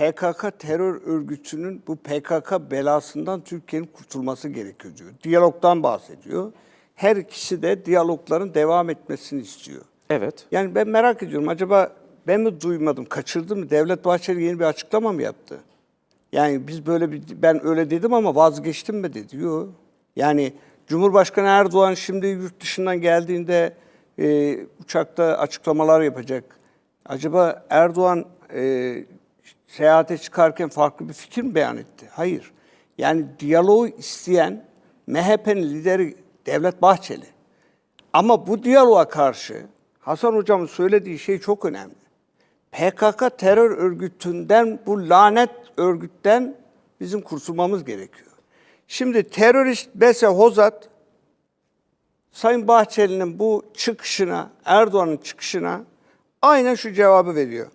PKK terör örgütünün bu PKK belasından Türkiye'nin kurtulması gerekiyor diyor. Diyalogdan bahsediyor. Her ikisi de diyalogların devam etmesini istiyor. Evet. Yani ben merak ediyorum acaba ben mi duymadım, kaçırdım mı? Devlet Bahçeli yeni bir açıklama mı yaptı? Yani biz böyle bir, ben öyle dedim ama vazgeçtim mi dedi. Yok. Yani Cumhurbaşkanı Erdoğan şimdi yurt dışından geldiğinde e, uçakta açıklamalar yapacak. Acaba Erdoğan e, seyahate çıkarken farklı bir fikir mi beyan etti? Hayır. Yani diyaloğu isteyen MHP'nin lideri Devlet Bahçeli. Ama bu diyaloğa karşı Hasan Hocam'ın söylediği şey çok önemli. PKK terör örgütünden, bu lanet örgütten bizim kurtulmamız gerekiyor. Şimdi terörist Bese Hozat, Sayın Bahçeli'nin bu çıkışına, Erdoğan'ın çıkışına aynen şu cevabı veriyor.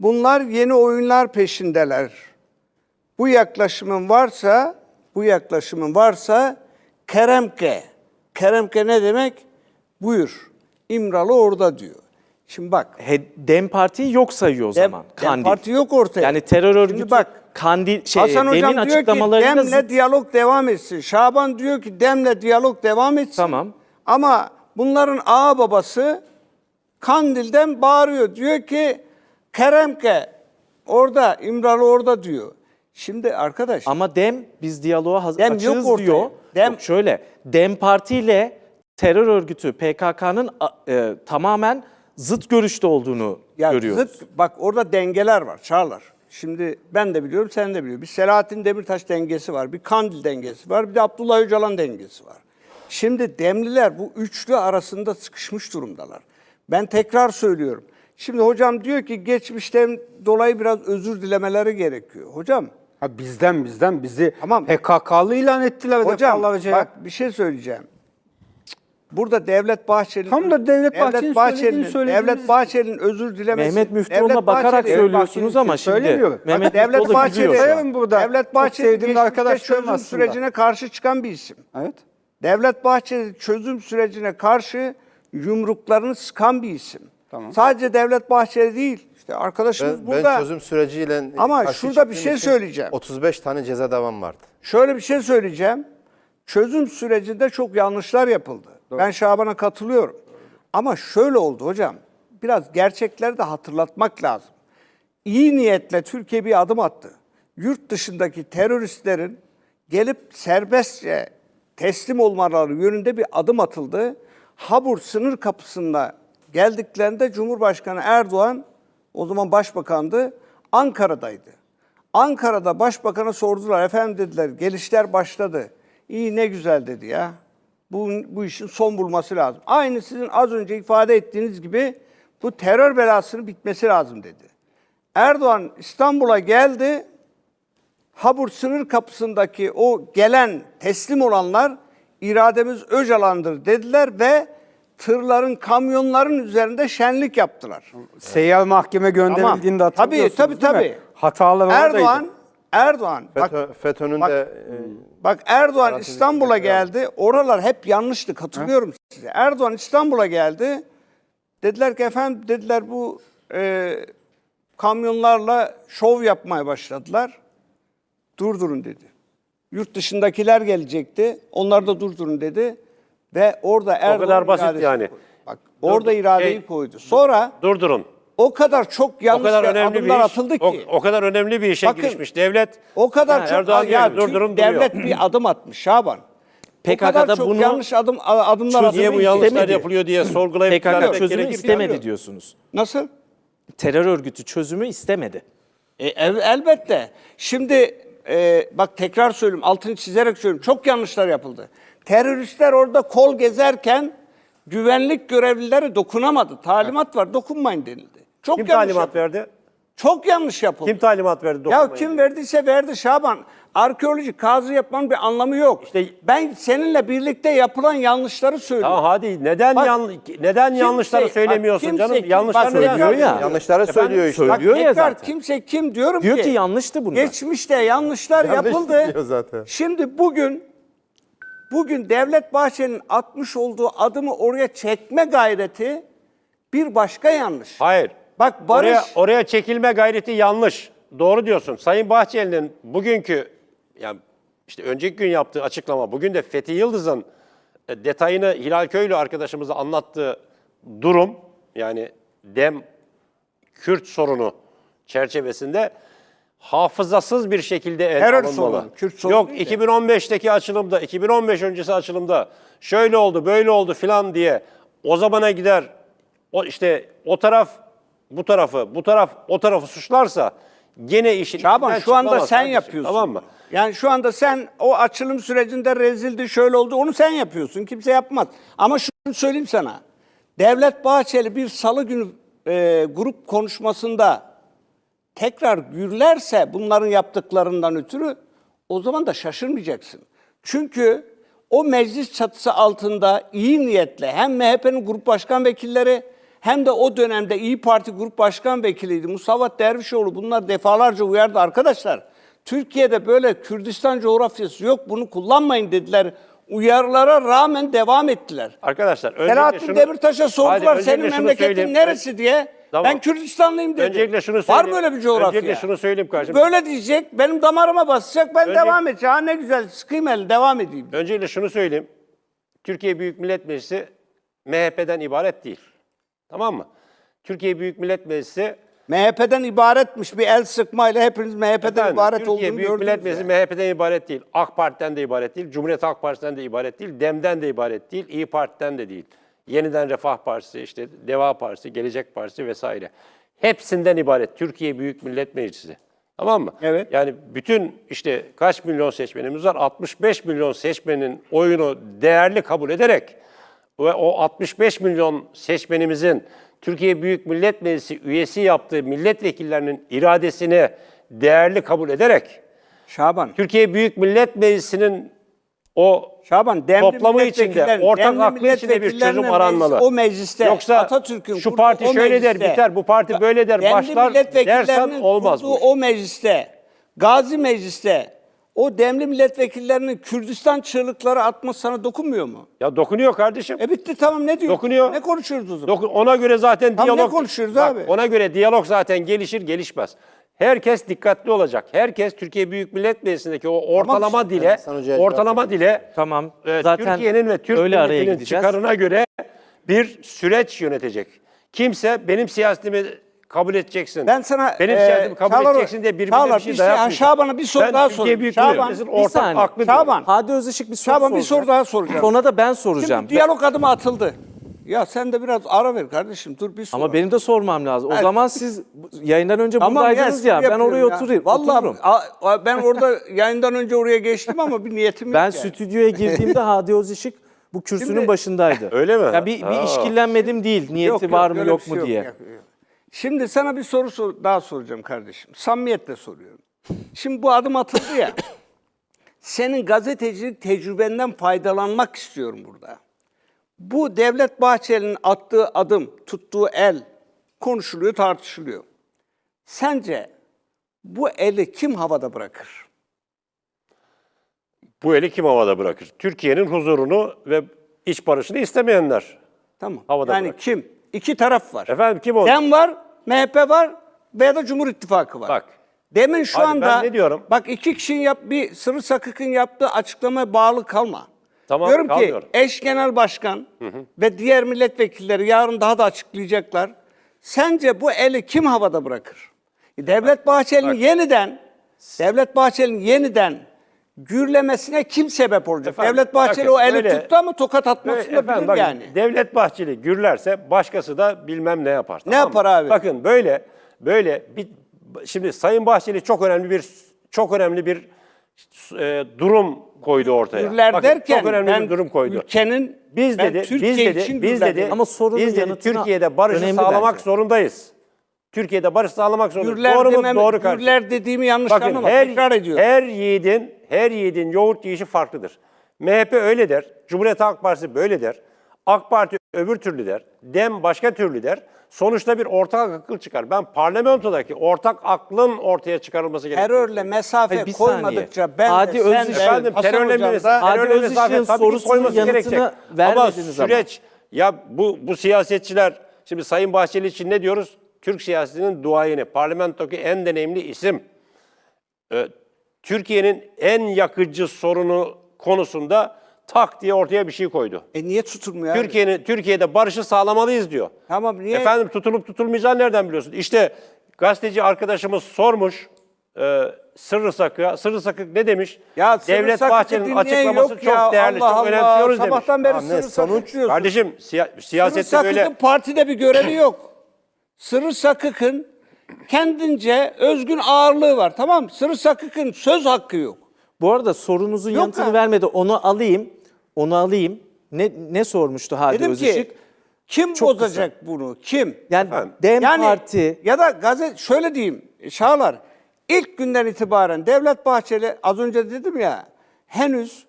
Bunlar yeni oyunlar peşindeler. Bu yaklaşımın varsa, bu yaklaşımın varsa Keremke. Keremke ne demek? Buyur. İmralı orada diyor. Şimdi bak. He- Dem Parti'yi yok sayıyor o Dem, zaman. Dem Kandil. Parti yok ortaya. Yani terör örgütü Şimdi bak. Kandil şey Hasan Hocam Dem'in diyor ki açıklamalarıyla Dem'le diyalog devam etsin. Şaban diyor ki Dem'le diyalog devam etsin. Tamam. Ama bunların ağa babası Kandil'den bağırıyor. Diyor ki Keremke orada, İmralı orada diyor. Şimdi arkadaş Ama Dem biz diyaloğa haz- Dem yok açığız ortaya. diyor. Dem- Yok şöyle Dem Parti ile terör örgütü PKK'nın e, tamamen zıt görüşte olduğunu Ya görüyoruz. zıt- bak orada dengeler var Çağlar. Şimdi ben de biliyorum, sen de biliyorsun. Bir Selahattin Demirtaş dengesi var, bir Kandil dengesi var, bir de Abdullah Öcalan dengesi var. Şimdi Demliler bu üçlü arasında sıkışmış durumdalar. Ben tekrar söylüyorum. Şimdi hocam diyor ki geçmişten dolayı biraz özür dilemeleri gerekiyor. Hocam, Ha bizden bizden bizi Tamam. PKK'lı ilan ettiler hocam defalarca. bak bir şey söyleyeceğim. Burada Devlet Bahçeli'nin Tam da Devlet Bahçeli'nin söylediğini söylediğiniz- Devlet Bahçeli'nin özür dilemesi. Mehmet Müftüoğlu'na Devlet bakarak Bahçeli- söylüyorsunuz ama şimdi söylemiyorum. Mehmet Devlet Müftüoğlu Bahçeli, gülüyor şu an. Sayın burada. Devlet Çok Bahçeli sevdiğim geçmişte arkadaşlarım çözüm aslında. sürecine karşı çıkan bir isim. Evet. Devlet Bahçeli çözüm sürecine karşı yumruklarını sıkan bir isim. Tamam. Sadece Devlet Bahçeli değil. İşte arkadaşımız Ben, burada. ben çözüm süreciyle Ama şurada bir şey söyleyeceğim. 35 tane ceza davam vardı. Şöyle bir şey söyleyeceğim. Çözüm sürecinde çok yanlışlar yapıldı. Ben Şaban'a katılıyorum. Ama şöyle oldu hocam. Biraz gerçekleri de hatırlatmak lazım. İyi niyetle Türkiye bir adım attı. Yurt dışındaki teröristlerin gelip serbestçe teslim olmaları yönünde bir adım atıldı. Habur sınır kapısında geldiklerinde Cumhurbaşkanı Erdoğan o zaman başbakandı Ankara'daydı. Ankara'da başbakana sordular. Efendim dediler gelişler başladı. İyi ne güzel dedi ya. Bu, bu işin son bulması lazım. Aynı sizin az önce ifade ettiğiniz gibi bu terör belasının bitmesi lazım dedi. Erdoğan İstanbul'a geldi. Habur sınır kapısındaki o gelen teslim olanlar irademiz Öcalan'dır dediler ve tırların, kamyonların üzerinde şenlik yaptılar. Seyyar mahkeme gönderildiğinde Ama- tabii, hatırlıyorsunuz tabii, değil mi? tabii. Hatalar oradaydı. Erdoğan, Erdoğan, bak, FETÖ, FETÖ'nün bak- de e, bak Erdoğan Parantez İstanbul'a içinde geldi. Oralar hep yanlıştı, katılıyorum size. Erdoğan İstanbul'a geldi. Dediler ki efendim, dediler bu e, kamyonlarla şov yapmaya başladılar. Durdurun dedi. Yurt dışındakiler gelecekti. Onlar da durdurun dedi. Ve orada Erdoğan kadar basit iradesi yani. koydu. Bak orada iradeyi şey- koydu. Sonra Durdurun. o kadar çok O yanlış kadar önemli bir adımlar iş. atıldı O, ki. o kadar önemli bir işe Bakın, girişmiş devlet. O kadar Ha, çok Erdoğan ya durdurun duruyor. devlet bir adım atmış Şaban. o PKK'da kadar çok bunu yanlış adım adımlar atıldı. Niye bu yanlışlar istemedi. yapılıyor diye sorgulayıp PKK çözümü istemedi Biliyorum. diyorsunuz. Nasıl? Terör örgütü çözümü istemedi. E, el- elbette. Şimdi e, bak tekrar söylüyorum, altını çizerek söylüyorum. Çok yanlışlar yapıldı. Teröristler orada kol gezerken güvenlik görevlileri dokunamadı. Talimat var, dokunmayın denildi. Çok Kim yanlış talimat yapıldı. verdi? Çok yanlış yapıldı. Kim talimat verdi? Ya dokunmayın kim diye? verdiyse verdi Şaban. Arkeoloji kazı yapmanın bir anlamı yok. İşte- ben seninle birlikte yapılan yanlışları söylüyorum. Tamam hadi neden Bak, yan, neden kimse- yanlışları bak, söylemiyorsun kimse- canım? kim- Yanlışları bak, neden söylüyor ya. yanlışları söylüyor işte. Bak Söylüyor ya tekrar zaten. kimse kim diyorum Diyor ki. ki yanlıştı bunlar. Geçmişte yanlışlar Yanlış yapıldı. diyor zaten. Şimdi bugün bugün Devlet Bahçeli'nin atmış olduğu adımı oraya çekme gayreti bir başka yanlış. Hayır. Bak Barış Oraya, oraya çekilme gayreti yanlış. doğru diyorsun. Sayın Bahçeli'nin bugünkü yani işte önceki gün yaptığı açıklama, bugün de Fethi Yıldız'ın e, detayını Hilal Köylü arkadaşımıza anlattığı durum yani dem Kürt sorunu çerçevesinde hafızasız bir şekilde ele Terör alınmalı. sorunu, Kürt sorunu Yok değil de. 2015'teki açılımda, 2015 öncesi açılımda şöyle oldu, böyle oldu filan diye o zamana gider. O işte o taraf bu tarafı, bu taraf o tarafı suçlarsa gene işin Şaban şu anda sen kardeşim, yapıyorsun. Tamam mı? Yani şu anda sen o açılım sürecinde rezildi, şöyle oldu. Onu sen yapıyorsun. Kimse yapmaz. Ama şunu söyleyeyim sana. Devlet Bahçeli bir salı günü e, grup konuşmasında tekrar gürlerse bunların yaptıklarından ötürü o zaman da şaşırmayacaksın. Çünkü o meclis çatısı altında iyi niyetle hem MHP'nin grup başkan vekilleri hem de o dönemde İyi Parti grup başkan vekiliydi Musavat Dervişoğlu bunlar defalarca uyardı arkadaşlar. Türkiye'de böyle Kürdistan coğrafyası yok bunu kullanmayın dediler. Uyarılara rağmen devam ettiler. Arkadaşlar öncelikle Selahattin şunu- Demirtaş'a sordular senin memleketin neresi diye. Tamam. Ben Kürdistanlıyım dedi. Öncelikle şunu Var söyleyeyim. mı öyle bir coğrafya? Öncelikle şunu söyleyeyim kardeşim. Böyle diyecek, benim damarıma basacak, ben Önce- devam edeceğim. Ha ne güzel, sıkayım elini, devam edeyim. Öncelikle şunu söyleyeyim. Türkiye Büyük Millet Meclisi MHP'den ibaret değil. Tamam mı? Türkiye Büyük Millet Meclisi MHP'den ibaretmiş bir el sıkmayla hepiniz MHP'den Efendim, ibaret Türkiye olduğunu Büyük Millet. Meclisi ya. MHP'den ibaret değil. AK Parti'den de ibaret değil. Cumhuriyet Halk Partisi'nden de ibaret değil. DEM'den de ibaret değil. İyi Parti'den de değil. Yeniden Refah Partisi, işte Deva Partisi, Gelecek Partisi vesaire. Hepsinden ibaret Türkiye Büyük Millet Meclisi. Tamam mı? Evet. Yani bütün işte kaç milyon seçmenimiz var? 65 milyon seçmenin oyunu değerli kabul ederek ve o 65 milyon seçmenimizin Türkiye Büyük Millet Meclisi üyesi yaptığı milletvekillerinin iradesini değerli kabul ederek Şaban, Türkiye Büyük Millet Meclisi'nin o Şaban, demli toplamı içinde, ortak aklı içinde bir çözüm aranmalı. meclis- O mecliste Yoksa Atatürk'ün şu parti şöyle der, mecliste- biter, bu parti böyle der, demli başlar milletvekillerinin dersen olmaz bu o mecliste, Gazi Meclis'te o demli milletvekillerinin Kürdistan çığlıkları atması sana dokunmuyor mu? Ya dokunuyor kardeşim. E bitti tamam ne diyor? Dokunuyor. Ne konuşuyoruz o zaman? Dokun- ona göre zaten Tam ne diyalog konuşuyoruz Bak, abi? Ona göre diyalog zaten gelişir gelişmez. Herkes dikkatli olacak. Herkes Türkiye Büyük Millet Meclisi'ndeki o ortalama dile, Hasan Hoca'ya ortalama dile Tamam. e, Zaten Türkiye'nin ve Türk öyle araya gideceğiz. çıkarına göre bir süreç yönetecek. Kimse benim siyasetimi kabul edeceksin. Ben sana benim e, siyasetimi kabul Çağlar- edeceksin diye birbirine Çağlar, bir şey bir şey- dayatmayacak. Şaban'a bir soru Ben daha sorayım. Büyük Şaban, bir ortak saniye. aklı. Şaban, Hadi Özışık bir soru Şaban bir soracak. soru daha soracağım. Sonra da ben soracağım. Şimdi diyalog adımı atıldı. Ya sen de biraz ara ver kardeşim. Dur bir soru. Ama benim de sormam lazım. O Evet. zaman siz yayından önce Tamam buradaydınız espri ya. Ben yapıyorum oraya ya. oturayım. Vallahi otururum. a- a- ben orada yayından önce oraya geçtim ama bir niyetim yok. Ben yani. stüdyoya girdiğimde Hadi Özışık bu kürsünün Şimdi- başındaydı. Öyle mi? Ya bir, bir Ha. işkillenmedim değil. Niyeti Yok, yok, var mı öyle yok bir şey mu diye. yok, yok. Şimdi sana bir soru sor- daha soracağım kardeşim. Samimiyetle soruyorum. Şimdi bu adım atıldı ya. Senin gazetecilik tecrübenden faydalanmak istiyorum burada. Bu Devlet Bahçeli'nin attığı adım, tuttuğu el konuşuluyor, tartışılıyor. Sence bu eli kim havada bırakır? Bu eli kim havada bırakır? Türkiye'nin huzurunu ve iç barışını istemeyenler. Tamam. Havada yani bırakır. kim? İki taraf var. Efendim kim o? Dem var, MHP var veya da Cumhur İttifakı var. Bak. Demin şu Hadi anda ben ne diyorum? bak iki kişinin yap bir Sırrı Sakık'ın yaptığı açıklamaya bağlı kalma. Tamam, Diyorum kalmıyorum. ki eş genel başkan ve diğer milletvekilleri yarın daha da açıklayacaklar. Sence bu eli kim havada bırakır? Devlet Bahçeli'nin yeniden Devlet Bahçeli'nin yeniden gürlemesine kim sebep olacak? Efendim, Devlet Bahçeli bakın, o eli böyle- tuttu ama tokat atmasını da bilir bakın, yani. Devlet Bahçeli gürlerse başkası da bilmem ne yapar. Ne yapar abi? Bakın böyle böyle bir şimdi Sayın Bahçeli çok önemli bir çok önemli bir e, durum koydu ortaya. Gürler Bakın, derken çok önemli ben bir durum koydu. ülkenin Biz ben dedi, Türkiye biz dedi, için biz dedi. Ama sorunun biz dedi Türkiye'de barışı sağlamak bence. zorundayız. Türkiye'de barış sağlamak zorundayız. Gürler Doğru mu? demem, Doğru kardeşim. gürler dediğimi yanlış Bakın anlama. her, Tekrar ediyorum. her yiğidin, her yiğidin yoğurt yiyişi farklıdır. MHP öyle der, Cumhuriyet Halk Partisi böyle der, AK Parti öbür türlü der, DEM başka türlü der. Sonuçta bir ortak akıl çıkar. Ben parlamentodaki ortak aklın ortaya çıkarılması gerekiyor. Terörle mesafe Hayır, bir saniye. koymadıkça ben Hadi de sen de Efendim Hasan terörle Hocam terörle mesafe tabii ki koyması gerekecek. Ama. süreç, ya bu, bu siyasetçiler, şimdi Sayın Bahçeli için ne diyoruz? Türk siyasetinin duayeni, parlamentodaki en deneyimli isim. Ee, Türkiye'nin en yakıcı sorunu konusunda tak diye ortaya bir şey koydu. E niye tutulmuyor? Türkiye'nin Türkiye'de barışı sağlamalıyız diyor. Tamam, niye- Efendim tutulup tutulmayacağını nereden biliyorsun? İşte gazeteci arkadaşımız sormuş e, Sırrı Sakık'a. Sırrı Sakık ne demiş? Ya Sırrı Devlet Sakık'ı Bahçeli'nin dinleyen açıklaması yok çok ya. değerli, Allah çok Allah. önemsiyoruz demiş. Sabahtan beri Sırrı Sakık diyorsun. Kardeşim siya- Sırrı siyasette böyle Sakık'ın partide bir görevi yok. Sırrı Sakık'ın kendince özgün ağırlığı var. Tamam mı? Sırrı Sakık'ın söz hakkı yok. Bu arada sorunuzun Yok yanıtını ha. vermedi. Onu alayım. Onu alayım. Ne ne sormuştu Hadi Dedim Özışık? ki kim Çok bozacak bunu? Kim? Yani Efendim? Dem yani Parti ya da gazet şöyle diyeyim Şahlar ilk günden itibaren Devlet Bahçeli az önce dedim ya henüz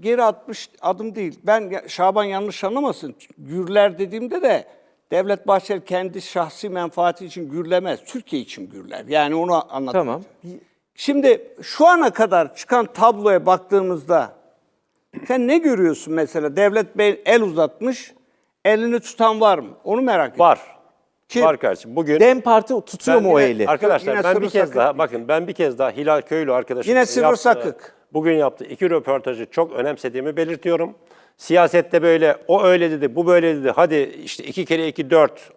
geri atmış adım değil. Ben Şaban yanlış anlamasın. Gürler dediğimde de Devlet Bahçeli kendi şahsi menfaati için gürlemez. Türkiye için gürler. Yani onu anlatmak. Tamam. Şimdi şu ana kadar çıkan tabloya baktığımızda sen ne görüyorsun mesela? Devlet Bey el uzatmış. Elini tutan var mı? Onu merak ediyorum. var. Kim? Var kardeşim. Bugün Dem Parti tutuyor mu o yine- eli? Arkadaşlar Yine ben bir kez Sakık. daha bakın ben bir kez daha Hilal Köylü arkadaşım Yine Sırrı Sakık. Bugün yaptığı iki röportajı çok önemsediğimi belirtiyorum. Siyasette böyle o öyle dedi, bu böyle dedi. Hadi işte iki kere iki dört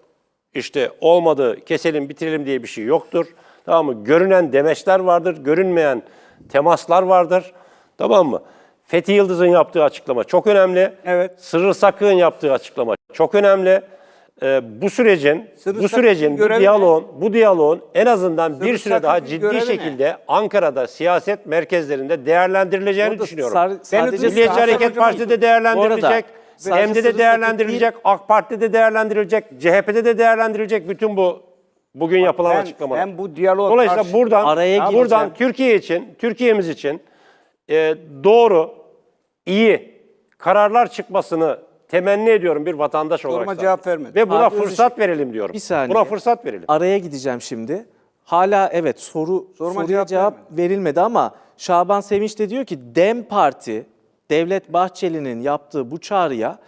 işte olmadı keselim bitirelim diye bir şey yoktur. Tamam mı? Görünen demeçler vardır, görünmeyen temaslar vardır. Tamam mı? Fethi Yıldız'ın yaptığı açıklama çok önemli. Evet. Sırrı Sakık'ın yaptığı açıklama çok önemli. Ee, bu sürecin, Sırrı bu sürecin, bu diyaloğun, bu diyaloğun en azından bir Sırrı süre daha Sakık'ın görevi ciddi ne? şekilde Ankara'da siyaset merkezlerinde değerlendirileceğini Orada düşünüyorum. sar- sadece Milliyetçi Hareket Partisi'de de değerlendirilecek, Bu arada sadece HEM'de Sırrı de değerlendirilecek, AK Parti'de de değerlendirilecek, CHP'de de değerlendirilecek bütün bu bugün yapılan ben- açıklamalar. ben bu diyaloğa Dolayısıyla buradan Araya buradan. Türkiye için, Türkiye'miz için e, doğru, iyi kararlar çıkmasını temenni ediyorum bir vatandaş olarak. Soruma cevap vermedin. Ve buna Abi fırsat verelim diyorum. Bir saniye. Buna fırsat verelim. Araya gideceğim şimdi. Hala evet soru Soruma soruya cevap cevap, verilmedi ama Şaban Sevinç de diyor ki Dem Parti Devlet Bahçeli'nin yaptığı bu çağrıya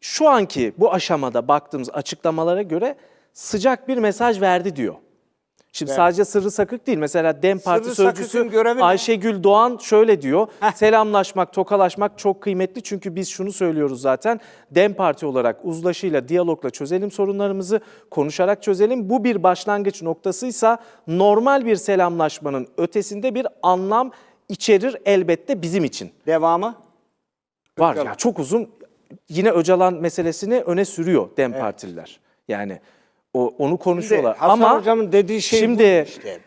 şu anki bu aşamada baktığımız açıklamalara göre sıcak bir mesaj verdi diyor. Şimdi sadece Sırrı Sakık değil. Mesela Dem Parti Sırrı sözcüsü? Ayşegül Doğan şöyle diyor. Selamlaşmak, tokalaşmak çok kıymetli. Çünkü biz şunu söylüyoruz zaten. Dem Parti olarak uzlaşıyla, diyalogla çözelim sorunlarımızı, konuşarak çözelim. Bu bir başlangıç noktasıysa normal bir selamlaşmanın ötesinde bir anlam içerir elbette bizim için. Devamı? Var ya çok uzun. Yine Öcalan meselesini öne sürüyor Dem Partililer. Yani o, onu konuşuyorlar. Hasan Ama hocamın dediği şey bu şimdi işte.